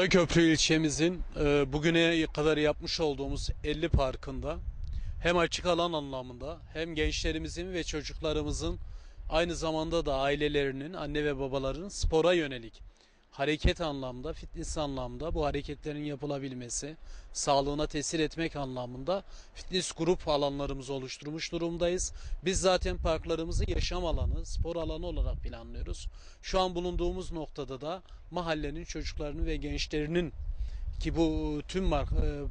Karaköprü ilçemizin e, bugüne kadar yapmış olduğumuz 50 parkında hem açık alan anlamında hem gençlerimizin ve çocuklarımızın aynı zamanda da ailelerinin, anne ve babaların spora yönelik hareket anlamda, fitness anlamda bu hareketlerin yapılabilmesi, sağlığına tesir etmek anlamında fitness grup alanlarımızı oluşturmuş durumdayız. Biz zaten parklarımızı yaşam alanı, spor alanı olarak planlıyoruz. Şu an bulunduğumuz noktada da mahallenin çocuklarının ve gençlerinin ki bu tüm e,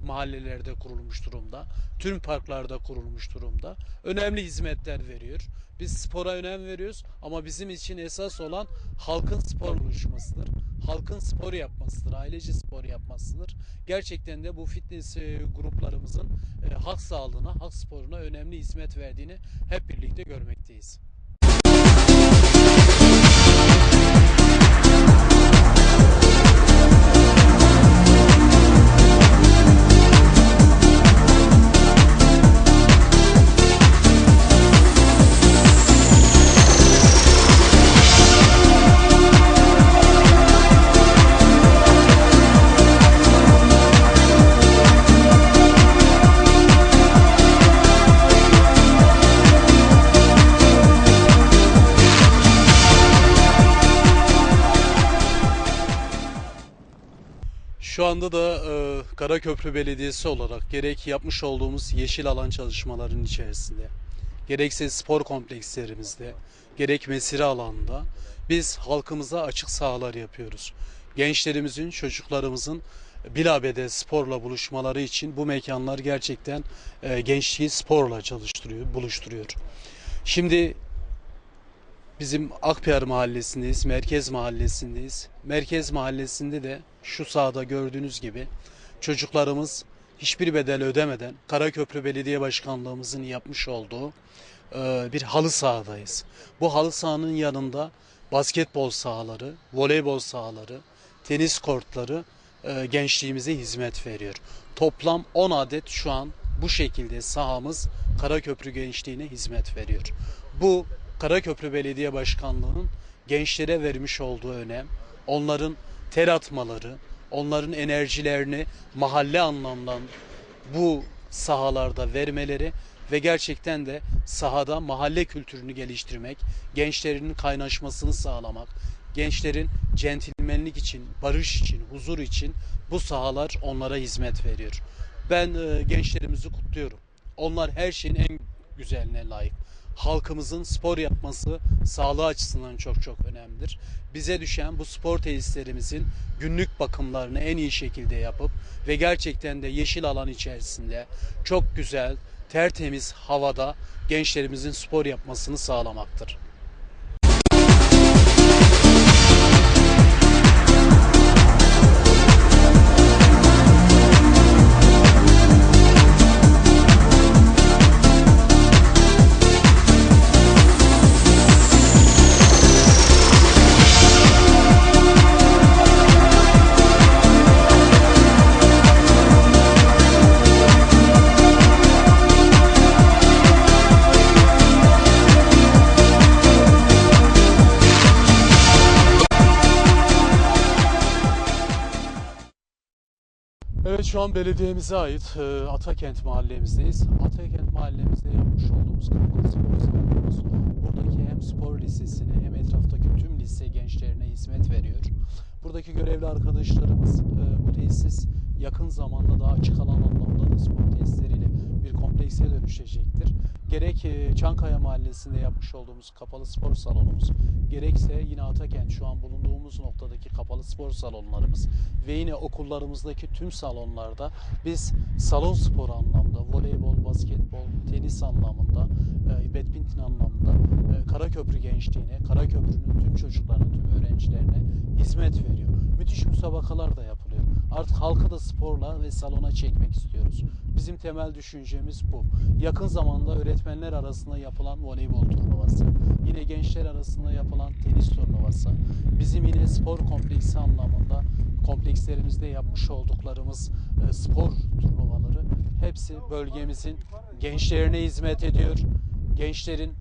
mahallelerde kurulmuş durumda, tüm parklarda kurulmuş durumda. Önemli hizmetler veriyor. Biz spora önem veriyoruz ama bizim için esas olan halkın spor buluşmasıdır. Halkın spor yapmasıdır, ailece spor yapmasıdır. Gerçekten de bu fitness e, gruplarımızın e, halk sağlığına, halk sporuna önemli hizmet verdiğini hep birlikte görmekteyiz. Anda da e, Karaköprü Belediyesi olarak gerek yapmış olduğumuz yeşil alan çalışmalarının içerisinde, gerekse spor komplekslerimizde, gerek mesire alanında biz halkımıza açık sahalar yapıyoruz. Gençlerimizin, çocuklarımızın bilabede sporla buluşmaları için bu mekanlar gerçekten e, gençliği sporla çalıştırıyor, buluşturuyor. Şimdi Bizim Akpınar mahallesindeyiz, Merkez mahallesindeyiz. Merkez mahallesinde de şu sahada gördüğünüz gibi çocuklarımız hiçbir bedel ödemeden Karaköprü Belediye Başkanlığımızın yapmış olduğu e, bir halı sahadayız. Bu halı sahanın yanında basketbol sahaları, voleybol sahaları, tenis kortları e, gençliğimize hizmet veriyor. Toplam 10 adet şu an bu şekilde sahamız Karaköprü gençliğine hizmet veriyor. Bu Karaköprü Belediye Başkanlığı'nın gençlere vermiş olduğu önem, onların ter atmaları, onların enerjilerini mahalle anlamdan bu sahalarda vermeleri ve gerçekten de sahada mahalle kültürünü geliştirmek, gençlerin kaynaşmasını sağlamak, gençlerin centilmenlik için, barış için, huzur için bu sahalar onlara hizmet veriyor. Ben e, gençlerimizi kutluyorum. Onlar her şeyin en güzeline layık halkımızın spor yapması sağlığı açısından çok çok önemlidir. Bize düşen bu spor tesislerimizin günlük bakımlarını en iyi şekilde yapıp ve gerçekten de yeşil alan içerisinde çok güzel, tertemiz havada gençlerimizin spor yapmasını sağlamaktır. Şu an belediyemize ait e, Atakent mahallemizdeyiz. Atakent mahallemizde yapmış olduğumuz kapalı spor salonumuz buradaki hem spor lisesine hem etraftaki tüm lise gençlerine hizmet veriyor. Buradaki görevli arkadaşlarımız e, bu tesis yakın zamanda daha açık alan anlamda da spor tesisleriyle bir komplekse dönüşecektir. Gerek e, Çankaya Mahallesi'nde yapmış olduğumuz kapalı spor salonumuz, gerekse yine Atakent şu an bulunduğumuz noktadaki kapalı spor salonlarımız ve yine okullarımızdaki tüm salonlarda biz salon sporu anlamda, voleybol, basketbol, tenis anlamında, e, badminton anlamında e, Karaköprü gençliğine, Karaköprü'nün tüm çocuklarına, tüm öğrencilerine hizmet veriyor. Müthiş müsabakalar da yapılıyor. Artık halkı da sporla ve salona çekmek istiyoruz. Bizim temel düşüncemiz bu. Yakın zamanda öğretmenler arasında yapılan voleybol turnuvası, yine gençler arasında yapılan tenis turnuvası, bizim yine spor kompleksi anlamında komplekslerimizde yapmış olduklarımız e, spor turnuvaları hepsi bölgemizin gençlerine hizmet ediyor. Gençlerin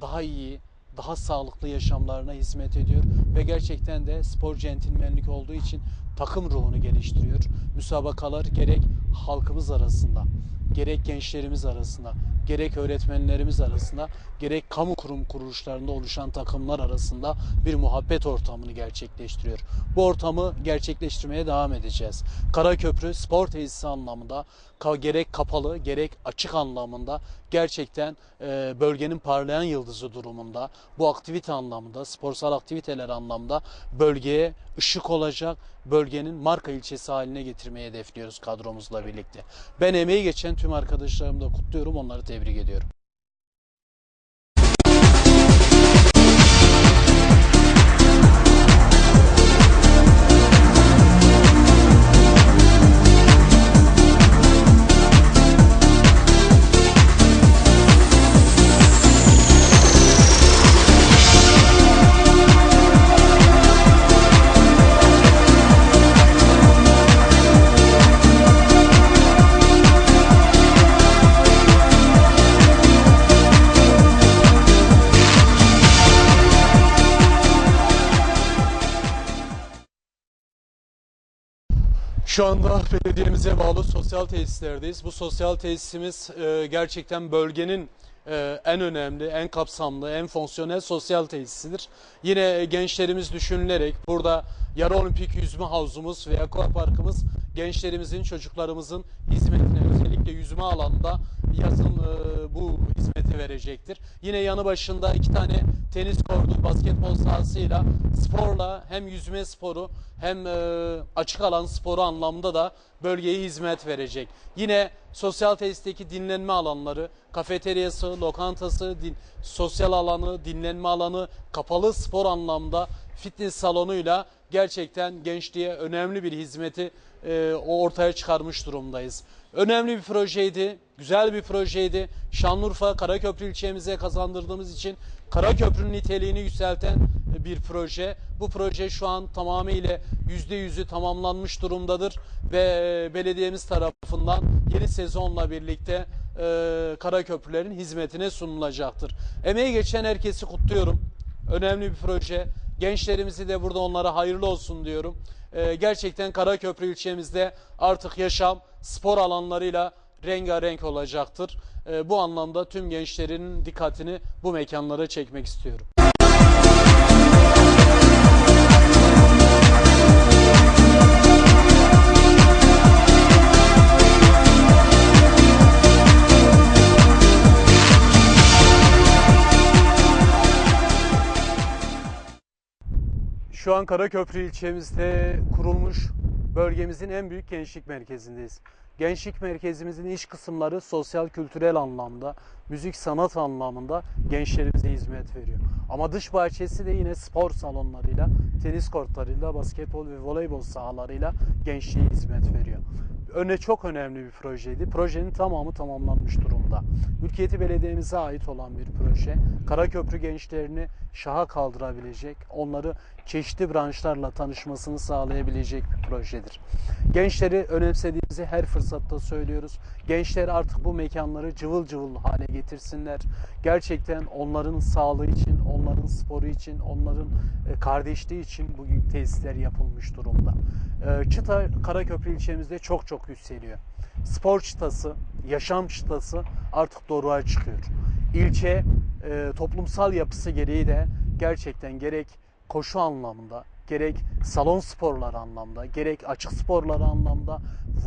daha iyi, daha sağlıklı yaşamlarına hizmet ediyor ve gerçekten de spor centilmenlik olduğu için takım ruhunu geliştiriyor. Müsabakalar gerek halkımız arasında, gerek gençlerimiz arasında, gerek öğretmenlerimiz arasında, gerek kamu kurum kuruluşlarında oluşan takımlar arasında bir muhabbet ortamını gerçekleştiriyor. Bu ortamı gerçekleştirmeye devam edeceğiz. Karaköprü spor tesisi anlamında gerek kapalı gerek açık anlamında gerçekten e, bölgenin parlayan yıldızı durumunda bu aktivite anlamında sporsal aktiviteler anlamda bölgeye ışık olacak bölgenin marka ilçesi haline getirmeyi hedefliyoruz kadromuzla birlikte. Ben emeği geçen tüm arkadaşlarımı da kutluyorum onları tebrik ediyorum. Şu anda belediyemize bağlı sosyal tesislerdeyiz. Bu sosyal tesisimiz e, gerçekten bölgenin e, en önemli, en kapsamlı, en fonksiyonel sosyal tesisidir. Yine gençlerimiz düşünülerek burada yarı olimpik yüzme havuzumuz ve aquaparkımız gençlerimizin, çocuklarımızın hizmetine özellikle yüzme alanında yazın e, bu hizmeti verecektir. Yine yanı başında iki tane tenis kortu, basketbol sahasıyla sporla hem yüzme sporu hem e, açık alan sporu anlamda da bölgeye hizmet verecek. Yine sosyal tesisteki dinlenme alanları, kafeteryası, lokantası, din, sosyal alanı, dinlenme alanı, kapalı spor anlamda fitness salonuyla gerçekten gençliğe önemli bir hizmeti e, ortaya çıkarmış durumdayız. Önemli bir projeydi, güzel bir projeydi. Şanlıurfa Karaköprü ilçemize kazandırdığımız için Karaköprü'nün niteliğini yükselten bir proje. Bu proje şu an tamamıyla %100'ü tamamlanmış durumdadır ve belediyemiz tarafından yeni sezonla birlikte e, Karaköprülerin hizmetine sunulacaktır. Emeği geçen herkesi kutluyorum. Önemli bir proje. Gençlerimizi de burada onlara hayırlı olsun diyorum. Ee, gerçekten Karaköprü ilçemizde artık yaşam spor alanlarıyla rengarenk olacaktır. Ee, bu anlamda tüm gençlerin dikkatini bu mekanlara çekmek istiyorum. Şu an Karaköprü ilçemizde kurulmuş bölgemizin en büyük gençlik merkezindeyiz. Gençlik merkezimizin iç kısımları sosyal kültürel anlamda, müzik sanat anlamında gençlerimize hizmet veriyor. Ama dış bahçesi de yine spor salonlarıyla, tenis kortlarıyla, basketbol ve voleybol sahalarıyla gençliğe hizmet veriyor. Öne çok önemli bir projeydi. Projenin tamamı tamamlanmış durumda. Mülkiyeti belediyemize ait olan bir proje. Karaköprü gençlerini şaha kaldırabilecek, onları çeşitli branşlarla tanışmasını sağlayabilecek bir projedir. Gençleri önemsediğimizi her fırsatta söylüyoruz. Gençler artık bu mekanları cıvıl cıvıl hale getirsinler. Gerçekten onların sağlığı için, onların sporu için, onların e, kardeşliği için bugün tesisler yapılmış durumda. E, Çıta Karaköprü ilçemizde çok çok yükseliyor. Spor çıtası, yaşam çıtası artık doruğa çıkıyor. İlçe e, toplumsal yapısı gereği de gerçekten gerek koşu anlamında, gerek salon sporları anlamda, gerek açık sporları anlamda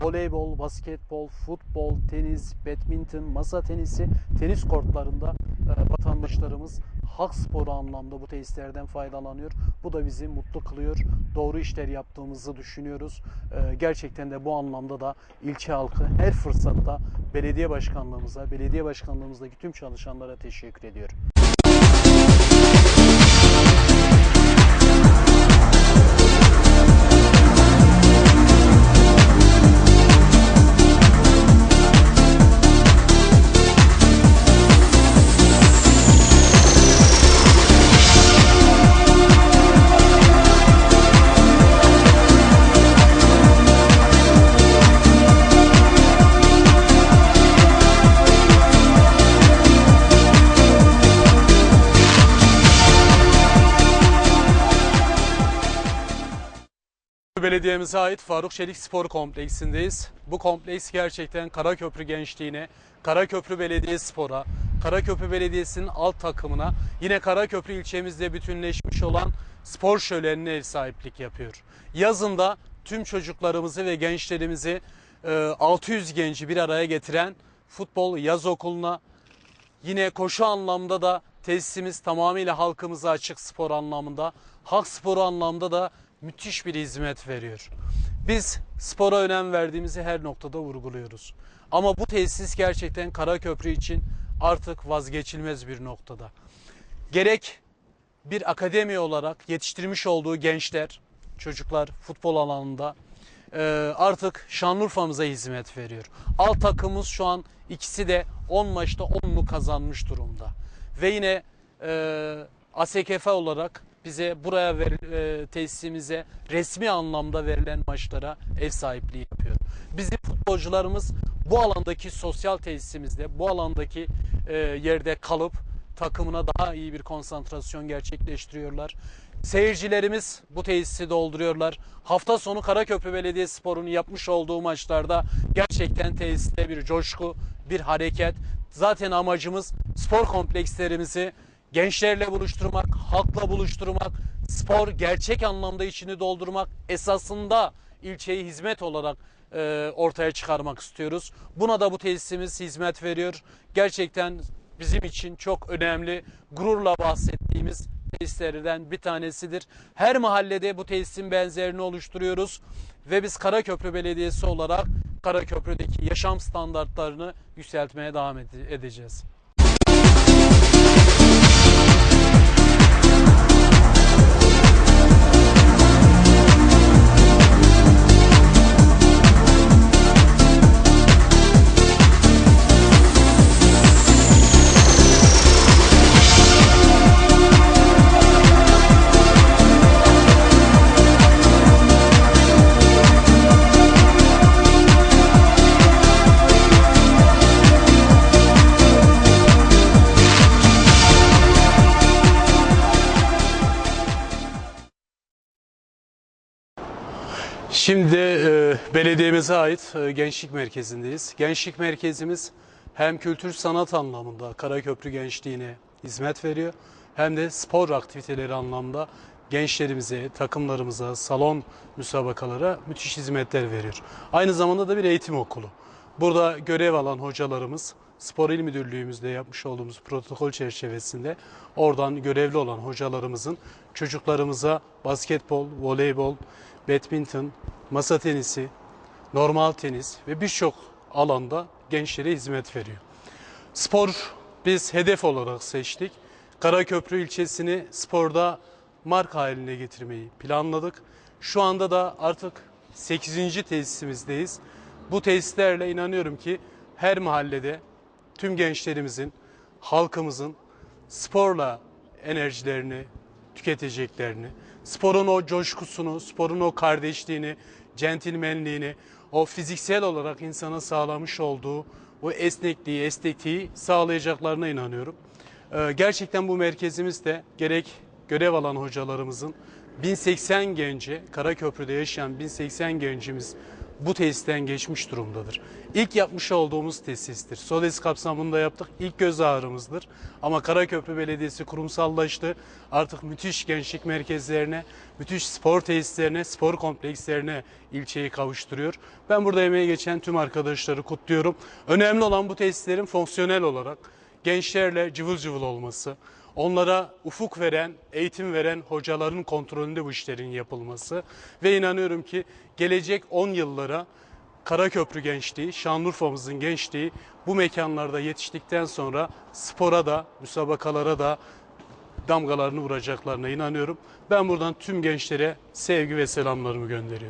voleybol, basketbol, futbol, tenis, badminton, masa tenisi, tenis kortlarında e, vatandaşlarımız halk sporu anlamda bu tesislerden faydalanıyor. Bu da bizi mutlu kılıyor. Doğru işler yaptığımızı düşünüyoruz. E, gerçekten de bu anlamda da ilçe halkı her fırsatta belediye başkanlığımıza, belediye başkanlığımızdaki tüm çalışanlara teşekkür ediyorum. Belediye'mize ait Faruk Çelik Spor Kompleksi'ndeyiz. Bu kompleks gerçekten Karaköprü gençliğine, Karaköprü Belediyespor'a, Karaköprü Belediyesi'nin alt takımına, yine Karaköprü ilçemizde bütünleşmiş olan spor şölenine ev sahiplik yapıyor. Yazında tüm çocuklarımızı ve gençlerimizi e, 600 genci bir araya getiren futbol yaz okuluna, Yine koşu anlamda da tesisimiz tamamıyla halkımıza açık spor anlamında. Halk sporu anlamda da müthiş bir hizmet veriyor. Biz spora önem verdiğimizi her noktada vurguluyoruz. Ama bu tesis gerçekten Karaköprü için artık vazgeçilmez bir noktada. Gerek bir akademi olarak yetiştirmiş olduğu gençler, çocuklar futbol alanında e, artık Şanlıurfa'mıza hizmet veriyor. Alt takımımız şu an ikisi de 10 maçta 10'unu kazanmış durumda. Ve yine e, ASKF olarak bize buraya ver, e, tesisimize resmi anlamda verilen maçlara ev sahipliği yapıyor. Bizim futbolcularımız bu alandaki sosyal tesisimizde, bu alandaki e, yerde kalıp takımına daha iyi bir konsantrasyon gerçekleştiriyorlar. Seyircilerimiz bu tesisi dolduruyorlar. Hafta sonu Karaköprü Belediyespor'un yapmış olduğu maçlarda gerçekten tesiste bir coşku, bir hareket. Zaten amacımız spor komplekslerimizi gençlerle buluşturmak, halkla buluşturmak, spor gerçek anlamda içini doldurmak esasında ilçeyi hizmet olarak e, ortaya çıkarmak istiyoruz. Buna da bu tesisimiz hizmet veriyor. Gerçekten bizim için çok önemli, gururla bahsettiğimiz tesislerden bir tanesidir. Her mahallede bu tesisin benzerini oluşturuyoruz ve biz Karaköprü Belediyesi olarak Karaköprü'deki yaşam standartlarını yükseltmeye devam ede- edeceğiz. Belediyemize ait e, gençlik merkezindeyiz. Gençlik merkezimiz hem kültür sanat anlamında Karaköprü gençliğine hizmet veriyor hem de spor aktiviteleri anlamda gençlerimize, takımlarımıza, salon müsabakalara müthiş hizmetler veriyor. Aynı zamanda da bir eğitim okulu. Burada görev alan hocalarımız Spor İl Müdürlüğümüzde yapmış olduğumuz protokol çerçevesinde oradan görevli olan hocalarımızın çocuklarımıza basketbol, voleybol, badminton, masa tenisi, normal tenis ve birçok alanda gençlere hizmet veriyor. Spor biz hedef olarak seçtik. Karaköprü ilçesini sporda marka haline getirmeyi planladık. Şu anda da artık 8. tesisimizdeyiz. Bu tesislerle inanıyorum ki her mahallede tüm gençlerimizin, halkımızın sporla enerjilerini tüketeceklerini, sporun o coşkusunu, sporun o kardeşliğini, centilmenliğini, o fiziksel olarak insana sağlamış olduğu o esnekliği, estetiği sağlayacaklarına inanıyorum. Ee, Gerçekten bu merkezimizde gerek görev alan hocalarımızın 1080 genci, Karaköprü'de yaşayan 1080 gencimiz bu tesisten geçmiş durumdadır. İlk yapmış olduğumuz tesistir. SODES kapsamında yaptık. İlk göz ağrımızdır. Ama Karaköprü Belediyesi kurumsallaştı. Artık müthiş gençlik merkezlerine, müthiş spor tesislerine, spor komplekslerine ilçeyi kavuşturuyor. Ben burada emeği geçen tüm arkadaşları kutluyorum. Önemli olan bu tesislerin fonksiyonel olarak gençlerle cıvıl cıvıl olması, onlara ufuk veren, eğitim veren hocaların kontrolünde bu işlerin yapılması ve inanıyorum ki gelecek 10 yıllara Karaköprü gençliği, Şanlıurfa'mızın gençliği bu mekanlarda yetiştikten sonra spora da, müsabakalara da damgalarını vuracaklarına inanıyorum. Ben buradan tüm gençlere sevgi ve selamlarımı gönderiyorum.